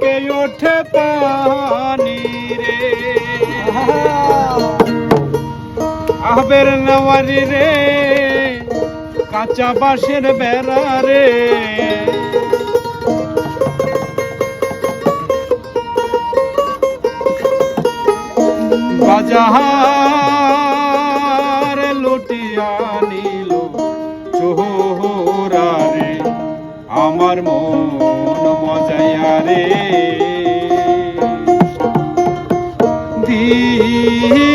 বুকে ওঠে পানি রে। আহবের নেওয়ারি রে কাঁচা বাঁশের বেড়া রে। বাজার রে